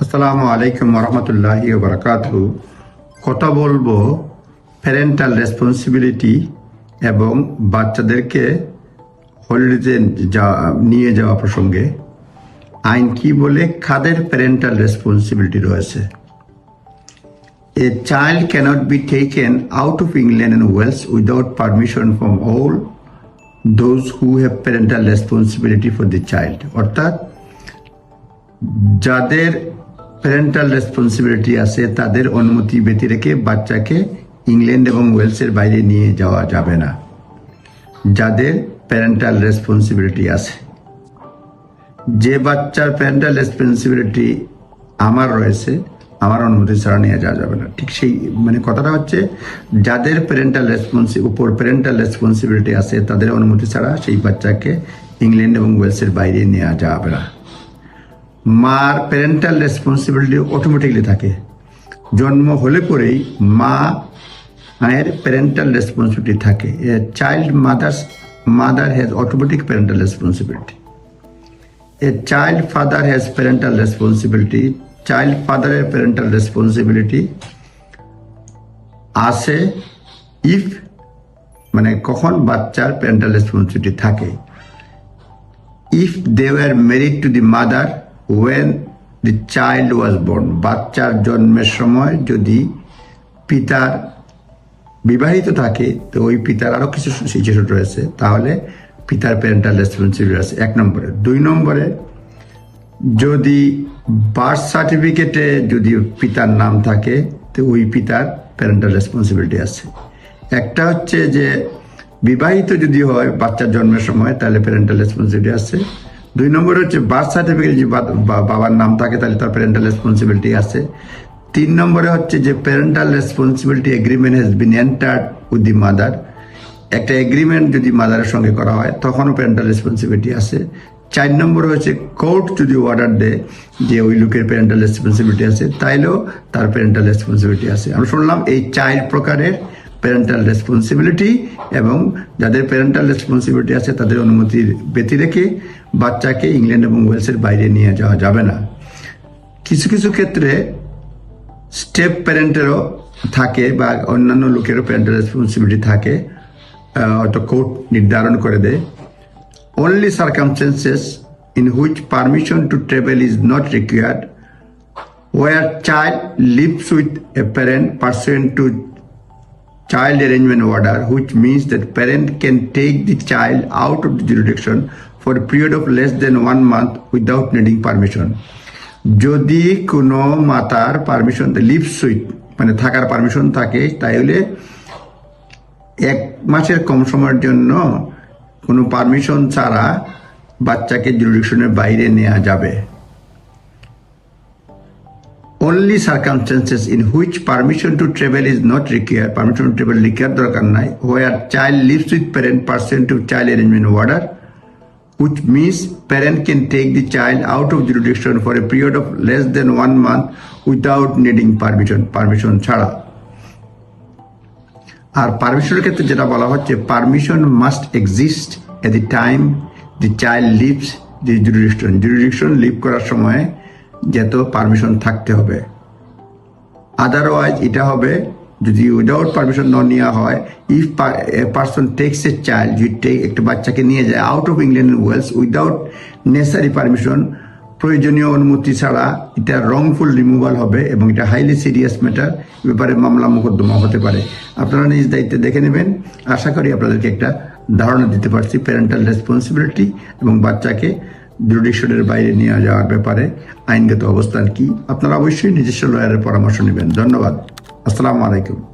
আসসালামু আলাইকুম রহমতুল্লাহি বারকাত কথা বলব প্যারেন্টাল রেসপন্সিবিলিটি এবং বাচ্চাদেরকে হলিডেতে যা- নিয়ে যাওয়া প্রসঙ্গে। আইন কি বলে কাদের প্যারেন্টাল রেসপন্সিবিলিটি রয়েছে? A child cannot be taken out of England and Wales without permission from all those who have parental responsibility for the child অর্থাৎ যাদের প্যারেন্টাল রেসপন্সিবিলিটি আছে, তাদের অনুমতি ব্যতি রেখে বাচ্চাকে ইংল্যান্ড এবং ওয়েলসের বাইরে নিয়ে যাওয়া যাবে না। যাদের প্যারেন্টাল রেসপন্সিবিলিটি আছে। যে বাচ্চার প্যারেন্টাল রেসপন্সিবিলিটি আমার রয়েছে, আমার অনুমতি ছাড়া নিয়ে যাওয়া যাবে না। ঠিক সেই মানে কথাটা হচ্ছে, যাদের প্যারেন্টাল রেসপন্সি উপর প্যারেন্টাল রেসপন্সিবিলিটি আছে, তাদের অনুমতি ছাড়া সেই বাচ্চাকে ইংল্যান্ড এবং ওয়েলসের বাইরে নেওয়া যাবে না। মার প্যারেন্টাল রেসপন্সিবিলিটি অটোমেটিকলি থাকে। জন্ম হলে পরেই মা, মায়ের প্যারেন্টাল রেসপন্সিবিলিটি থাকে। A child mother's mother has automatic parental responsibility a child father has parental responsibility child ফাদারের parental responsibility আসে ইফ মানে কখন বাচ্চার প্যারেন্টাল রেসপন্সিবিলিটি থাকে। If they were married to the mother when the child was born, বাচ্চার জন্মের সময় যদি পিতার বিবাহিত থাকে, তো ওই পিতার আরও কিছু সিচুয়েশন রয়েছে, তাহলে পিতার প্যারেন্টাল রেসপন্সিবিলিটি আছে এক নম্বরে। দুই নম্বরে, যদি বার্থ সার্টিফিকেটে যদি পিতার নাম থাকে, তো ওই পিতার প্যারেন্টাল রেসপন্সিবিলিটি আছে। একটা হচ্ছে যে, বিবাহিত যদি হয় বাচ্চার জন্মের সময়, তাহলে প্যারেন্টাল রেসপন্সিবিলিটি আছে। দুই নম্বর হচ্ছে বার্থ সার্টিফিকেট বা- বাবার নাম থাকে, তাহলে তার প্যারেন্টাল রেসপন্সিবিলিটি আছে। তিন নম্বরে হচ্ছে যে parental responsibility agreement has been entered with the mother একটা এগ্রিমেন্ট যদি মাদারের সঙ্গে করা হয়, তখনও প্যারেন্টাল রেসপন্সিবিলিটি আছে। চার নম্বর হচ্ছে কোর্ট যদি অর্ডার দেয় যে ওই লোকের প্যারেন্টাল রেসপন্সিবিলিটি আছে, তাইলেও তার প্যারেন্টাল রেসপন্সিবিলিটি আছে। আমরা শুনলাম এই চার প্রকারের প্যারেন্টাল রেসপন্সিবিলিটি এবং যাদের প্যারেন্টাল রেসপন্সিবিলিটি আছে তাদের অনুমতির ব্যতি রেখে বাচ্চাকে ইংল্যান্ড এবং ওয়েলসের বাইরে নিয়ে যাওয়া যাবে না। কিছু কিছু ক্ষেত্রে স্টেপ প্যারেন্টেরও থাকে বা অন্যান্য লোকেরও প্যারেন্টাল রেসপন্সিবিলিটি থাকে হয়তো কোর্ট নির্ধারণ করে দেয়। Only circumstances in which permission to travel is not required, where child lives with a parent pursuant to child arrangement order which means that parent can take the child out of the jurisdiction for a period of less than one month without needing permission যদি কোনো মাতার permission lives with মানে থাকার permission থাকে তাহলে এক মাসের কম সময়ের জন্য কোনো পারমিশন ছাড়া বাচ্চাকে জুরিডিকশনের বাইরে নেওয়া যাবে only circumstances in which permission to travel is not required permission to travel required দরকার নাই where child lives with parent pursuant to child arrangement order which means parent can take the child out of jurisdiction for a period of less than one month without needing permission permission ছাড়া আর পারমিশনের ক্ষেত্রে যেটা বলা হচ্ছে permission must exist at the time the child leaves the jurisdiction jurisdiction leave করার সময় যেত পারমিশন থাকতে হবে। আদারওয়াইজ এটা হবে, যদি উইদাউট পারমিশন ন নেওয়া হয় if person takes a child যদি একটা বাচ্চাকে নিয়ে যায় out of England Wales without necessary permission প্রয়োজনীয় অনুমতি ছাড়া এটা রংফুল রিমুভাল হবে এবং এটা হাইলি সিরিয়াস ম্যাটার ব্যাপারে মামলা মোকদ্দমা হতে পারে। আপনারা নিজ দায়িত্বে দেখে নেবেন। আশা করি আপনাদেরকে একটা ধারণা দিতে পারছি প্যারেন্টাল রেসপন্সিবিলিটি এবং বাচ্চাকে জুডিশনের বাইরে নিয়ে যাওয়ার ব্যাপারে আইনগত অবস্থান কি? আপনারা অবশ্যই নিজস্ব লয়ারের পরামর্শ নেবেন। ধন্যবাদ। আসসালামু আলাইকুম।